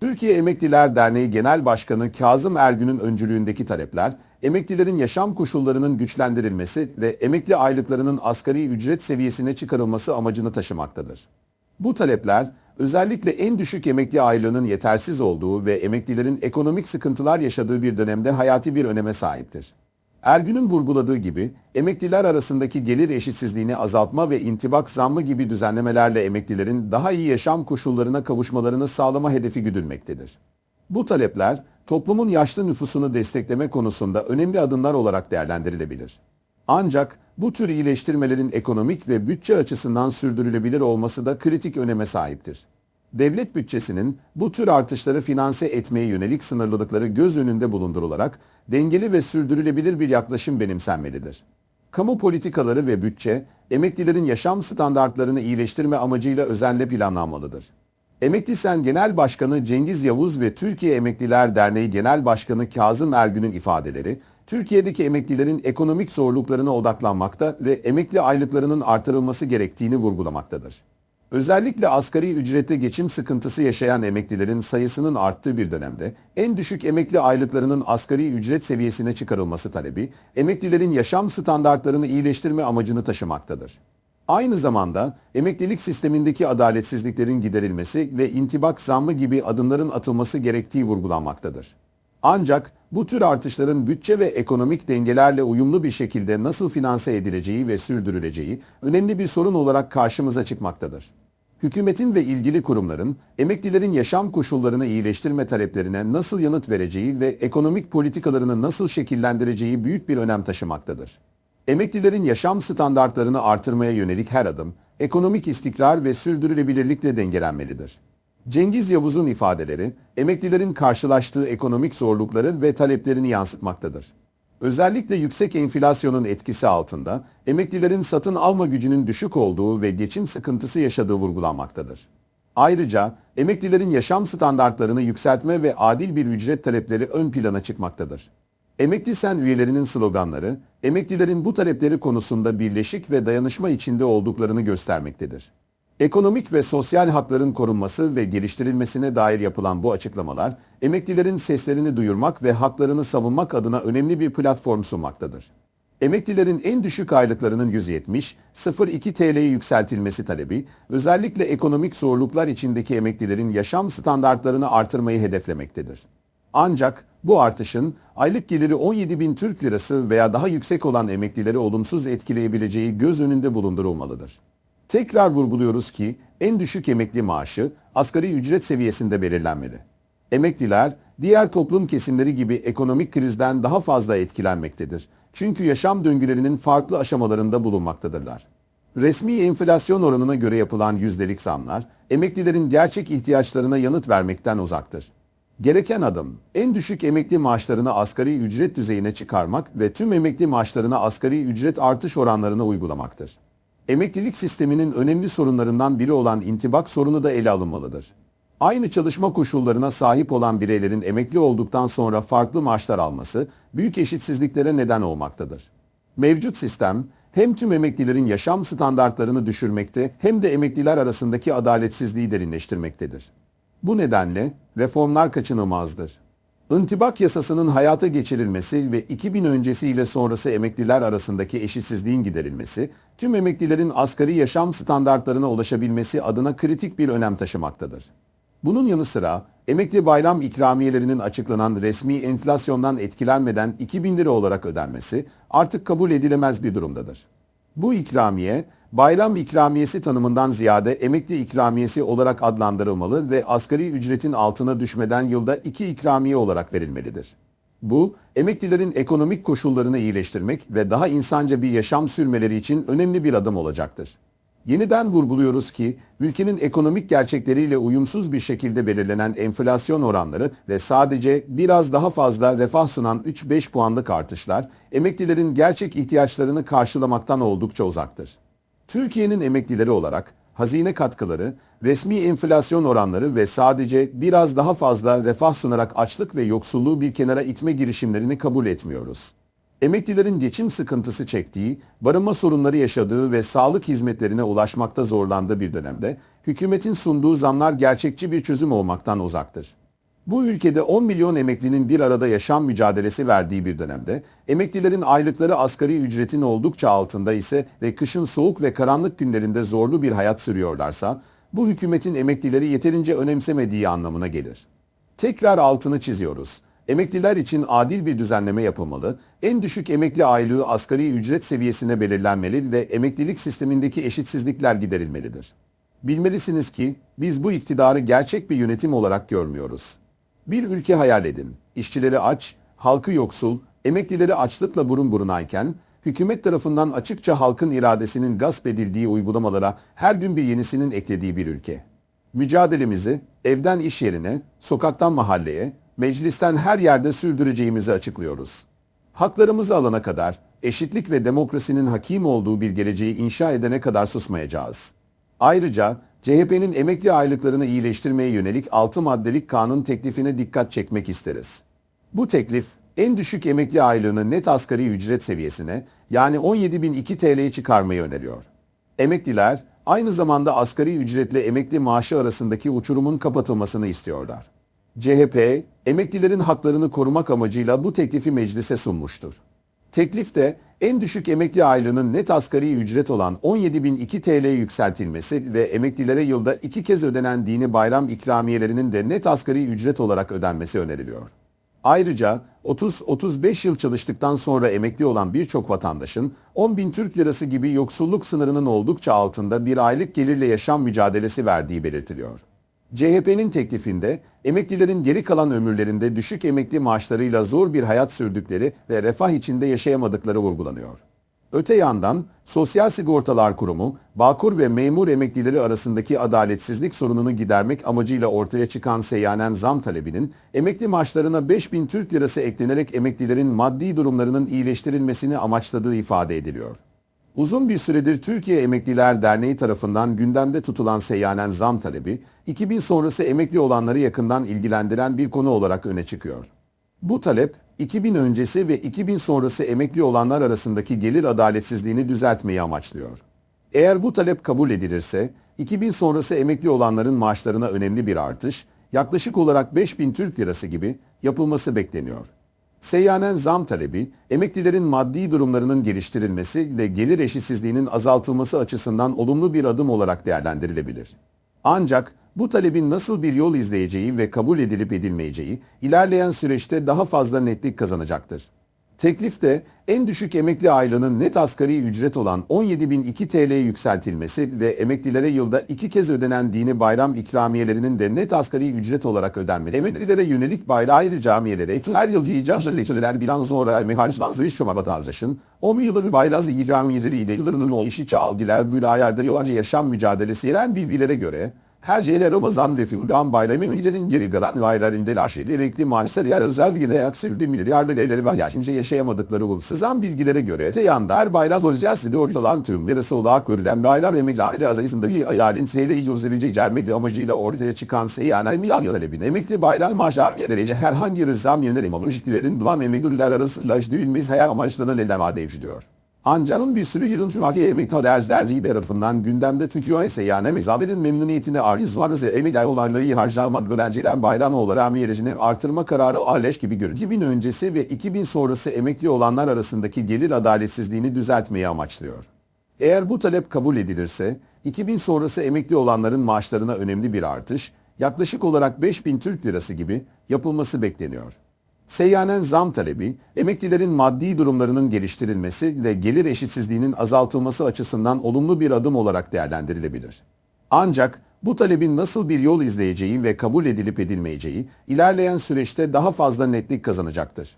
Türkiye Emekliler Derneği Genel Başkanı Kazım Ergün'ün öncülüğündeki talepler, emeklilerin yaşam koşullarının güçlendirilmesi ve emekli aylıklarının asgari ücret seviyesine çıkarılması amacını taşımaktadır. Bu talepler, özellikle en düşük emekli aylığının yetersiz olduğu ve emeklilerin ekonomik sıkıntılar yaşadığı bir dönemde hayati bir öneme sahiptir. Ergün'ün vurguladığı gibi emekliler arasındaki gelir eşitsizliğini azaltma ve intibak zammı gibi düzenlemelerle emeklilerin daha iyi yaşam koşullarına kavuşmalarını sağlama hedefi güdülmektedir. Bu talepler toplumun yaşlı nüfusunu destekleme konusunda önemli adımlar olarak değerlendirilebilir. Ancak bu tür iyileştirmelerin ekonomik ve bütçe açısından sürdürülebilir olması da kritik öneme sahiptir. Devlet bütçesinin bu tür artışları finanse etmeye yönelik sınırlılıkları göz önünde bulundurularak dengeli ve sürdürülebilir bir yaklaşım benimsenmelidir. Kamu politikaları ve bütçe, emeklilerin yaşam standartlarını iyileştirme amacıyla özenle planlanmalıdır. Emekli Sen Genel Başkanı Cengiz Yavuz ve Türkiye Emekliler Derneği Genel Başkanı Kazım Ergün'ün ifadeleri, Türkiye'deki emeklilerin ekonomik zorluklarına odaklanmakta ve emekli aylıklarının artırılması gerektiğini vurgulamaktadır. Özellikle asgari ücretle geçim sıkıntısı yaşayan emeklilerin sayısının arttığı bir dönemde en düşük emekli aylıklarının asgari ücret seviyesine çıkarılması talebi, emeklilerin yaşam standartlarını iyileştirme amacını taşımaktadır. Aynı zamanda emeklilik sistemindeki adaletsizliklerin giderilmesi ve intibak zammı gibi adımların atılması gerektiği vurgulanmaktadır. Ancak bu tür artışların bütçe ve ekonomik dengelerle uyumlu bir şekilde nasıl finanse edileceği ve sürdürüleceği önemli bir sorun olarak karşımıza çıkmaktadır. Hükümetin ve ilgili kurumların emeklilerin yaşam koşullarını iyileştirme taleplerine nasıl yanıt vereceği ve ekonomik politikalarını nasıl şekillendireceği büyük bir önem taşımaktadır. Emeklilerin yaşam standartlarını artırmaya yönelik her adım, ekonomik istikrar ve sürdürülebilirlikle dengelenmelidir. Cengiz Yavuz'un ifadeleri, emeklilerin karşılaştığı ekonomik zorlukları ve taleplerini yansıtmaktadır. Özellikle yüksek enflasyonun etkisi altında emeklilerin satın alma gücünün düşük olduğu ve geçim sıkıntısı yaşadığı vurgulanmaktadır. Ayrıca emeklilerin yaşam standartlarını yükseltme ve adil bir ücret talepleri ön plana çıkmaktadır. Emekli Sen üyelerinin sloganları, emeklilerin bu talepleri konusunda birleşik ve dayanışma içinde olduklarını göstermektedir. Ekonomik ve sosyal hakların korunması ve geliştirilmesine dair yapılan bu açıklamalar, emeklilerin seslerini duyurmak ve haklarını savunmak adına önemli bir platform sunmaktadır. Emeklilerin en düşük aylıklarının 170-02 TL'ye yükseltilmesi talebi, özellikle ekonomik zorluklar içindeki emeklilerin yaşam standartlarını artırmayı hedeflemektedir. Ancak bu artışın aylık geliri 17 bin Türk lirası veya daha yüksek olan emeklileri olumsuz etkileyebileceği göz önünde bulundurulmalıdır. Tekrar vurguluyoruz ki en düşük emekli maaşı asgari ücret seviyesinde belirlenmeli. Emekliler diğer toplum kesimleri gibi ekonomik krizden daha fazla etkilenmektedir. Çünkü yaşam döngülerinin farklı aşamalarında bulunmaktadırlar. Resmi enflasyon oranına göre yapılan yüzdelik zamlar emeklilerin gerçek ihtiyaçlarına yanıt vermekten uzaktır. Gereken adım en düşük emekli maaşlarını asgari ücret düzeyine çıkarmak ve tüm emekli maaşlarına asgari ücret artış oranlarına uygulamaktır. Emeklilik sisteminin önemli sorunlarından biri olan intibak sorunu da ele alınmalıdır. Aynı çalışma koşullarına sahip olan bireylerin emekli olduktan sonra farklı maaşlar alması büyük eşitsizliklere neden olmaktadır. Mevcut sistem hem tüm emeklilerin yaşam standartlarını düşürmekte hem de emekliler arasındaki adaletsizliği derinleştirmektedir. Bu nedenle reformlar kaçınılmazdır. İntibak yasasının hayata geçirilmesi ve 2000 öncesi ile sonrası emekliler arasındaki eşitsizliğin giderilmesi, tüm emeklilerin asgari yaşam standartlarına ulaşabilmesi adına kritik bir önem taşımaktadır. Bunun yanı sıra emekli bayram ikramiyelerinin açıklanan resmi enflasyondan etkilenmeden 2000 lira olarak ödenmesi artık kabul edilemez bir durumdadır. Bu ikramiye bayram ikramiyesi tanımından ziyade emekli ikramiyesi olarak adlandırılmalı ve asgari ücretin altına düşmeden yılda iki ikramiye olarak verilmelidir. Bu, emeklilerin ekonomik koşullarını iyileştirmek ve daha insanca bir yaşam sürmeleri için önemli bir adım olacaktır. Yeniden vurguluyoruz ki ülkenin ekonomik gerçekleriyle uyumsuz bir şekilde belirlenen enflasyon oranları ve sadece biraz daha fazla refah sunan 3-5 puanlık artışlar emeklilerin gerçek ihtiyaçlarını karşılamaktan oldukça uzaktır. Türkiye'nin emeklileri olarak hazine katkıları, resmi enflasyon oranları ve sadece biraz daha fazla refah sunarak açlık ve yoksulluğu bir kenara itme girişimlerini kabul etmiyoruz. Emeklilerin geçim sıkıntısı çektiği, barınma sorunları yaşadığı ve sağlık hizmetlerine ulaşmakta zorlandığı bir dönemde hükümetin sunduğu zamlar gerçekçi bir çözüm olmaktan uzaktır. Bu ülkede 10 milyon emeklinin bir arada yaşam mücadelesi verdiği bir dönemde, emeklilerin aylıkları asgari ücretin oldukça altında ise ve kışın soğuk ve karanlık günlerinde zorlu bir hayat sürüyorlarsa, bu hükümetin emeklileri yeterince önemsemediği anlamına gelir. Tekrar altını çiziyoruz. Emekliler için adil bir düzenleme yapılmalı, en düşük emekli aylığı asgari ücret seviyesine belirlenmeli ve emeklilik sistemindeki eşitsizlikler giderilmelidir. Bilmelisiniz ki biz bu iktidarı gerçek bir yönetim olarak görmüyoruz. Bir ülke hayal edin. İşçileri aç, halkı yoksul, emeklileri açlıkla burun burunayken, hükümet tarafından açıkça halkın iradesinin gasp edildiği uygulamalara her gün bir yenisinin eklediği bir ülke. Mücadelemizi evden iş yerine, sokaktan mahalleye, meclisten her yerde sürdüreceğimizi açıklıyoruz. Haklarımızı alana kadar, eşitlik ve demokrasinin hakim olduğu bir geleceği inşa edene kadar susmayacağız. Ayrıca CHP'nin emekli aylıklarını iyileştirmeye yönelik 6 maddelik kanun teklifine dikkat çekmek isteriz. Bu teklif en düşük emekli aylığını net asgari ücret seviyesine yani 17.002 TL'ye çıkarmayı öneriyor. Emekliler aynı zamanda asgari ücretle emekli maaşı arasındaki uçurumun kapatılmasını istiyorlar. CHP, emeklilerin haklarını korumak amacıyla bu teklifi meclise sunmuştur. Teklifte en düşük emekli aylığının net asgari ücret olan 17.002 TL'ye yükseltilmesi ve emeklilere yılda iki kez ödenen dini bayram ikramiyelerinin de net asgari ücret olarak ödenmesi öneriliyor. Ayrıca 30-35 yıl çalıştıktan sonra emekli olan birçok vatandaşın 10 bin Türk lirası gibi yoksulluk sınırının oldukça altında bir aylık gelirle yaşam mücadelesi verdiği belirtiliyor. CHP'nin teklifinde emeklilerin geri kalan ömürlerinde düşük emekli maaşlarıyla zor bir hayat sürdükleri ve refah içinde yaşayamadıkları vurgulanıyor. Öte yandan Sosyal Sigortalar Kurumu, Bağkur ve memur emeklileri arasındaki adaletsizlik sorununu gidermek amacıyla ortaya çıkan seyyanen zam talebinin emekli maaşlarına 5000 Türk lirası eklenerek emeklilerin maddi durumlarının iyileştirilmesini amaçladığı ifade ediliyor. Uzun bir süredir Türkiye Emekliler Derneği tarafından gündemde tutulan seyyanen zam talebi, 2000 sonrası emekli olanları yakından ilgilendiren bir konu olarak öne çıkıyor. Bu talep, 2000 öncesi ve 2000 sonrası emekli olanlar arasındaki gelir adaletsizliğini düzeltmeyi amaçlıyor. Eğer bu talep kabul edilirse, 2000 sonrası emekli olanların maaşlarına önemli bir artış, yaklaşık olarak 5000 Türk Lirası gibi yapılması bekleniyor. Seyyanen zam talebi, emeklilerin maddi durumlarının geliştirilmesi ve gelir eşitsizliğinin azaltılması açısından olumlu bir adım olarak değerlendirilebilir. Ancak bu talebin nasıl bir yol izleyeceği ve kabul edilip edilmeyeceği ilerleyen süreçte daha fazla netlik kazanacaktır. Teklifte en düşük emekli aylığının net asgari ücret olan 17.002 TL'ye yükseltilmesi ve emeklilere yılda iki kez ödenen dini bayram ikramiyelerinin de net asgari ücret olarak ödenmesi, emeklilere yönelik bayrağı ayrı camiyelere her yıl yiyeceğiz leçeler bilan sonra meharcılan bir şoma vatandaşın 10 yıldır bayraz ikramiyeleriyle yıllarının o işi çaldılar, bülayerde yıllarca yaşam mücadelesi yeren bilgilere göre her şeyle Ramazan ve Fırdan bayramı ücretin geri kalan baylarında laşeli renkli maalesef yer özel bir ayak sürdü milyarderleri var. Yaşınca yaşayamadıkları bu. Sızan bilgilere göre öte yanda her bayram sosyalisi de ortalan tüm yarısı olarak görülen bayram emeklileri azayısındaki ayarın seyre gösterici cermedi amacıyla ortaya çıkan seyyanen milyon talebine emekli bayram maaşlar gereğince herhangi bir zam yönelim ama işçilerin duvan emekliler arasında düğünümüz hayal amaçlarına neden vadeyci diyor. Anca'nın bir sürü yılın Türkiye emektar derzi tarafından gündemde tutuyor ise yani mezabetin memnuniyetine ariz varsa emektar olayları harcamadığı öğrencilen bayram olarak miyerecini artırma kararı aleş gibi görünüyor. 2000 öncesi ve 2000 sonrası emekli olanlar arasındaki gelir adaletsizliğini düzeltmeyi amaçlıyor. Eğer bu talep kabul edilirse 2000 sonrası emekli olanların maaşlarına önemli bir artış, yaklaşık olarak 5000 Türk Lirası gibi yapılması bekleniyor. Seyyanen zam talebi, emeklilerin maddi durumlarının geliştirilmesi ve gelir eşitsizliğinin azaltılması açısından olumlu bir adım olarak değerlendirilebilir. Ancak bu talebin nasıl bir yol izleyeceği ve kabul edilip edilmeyeceği ilerleyen süreçte daha fazla netlik kazanacaktır.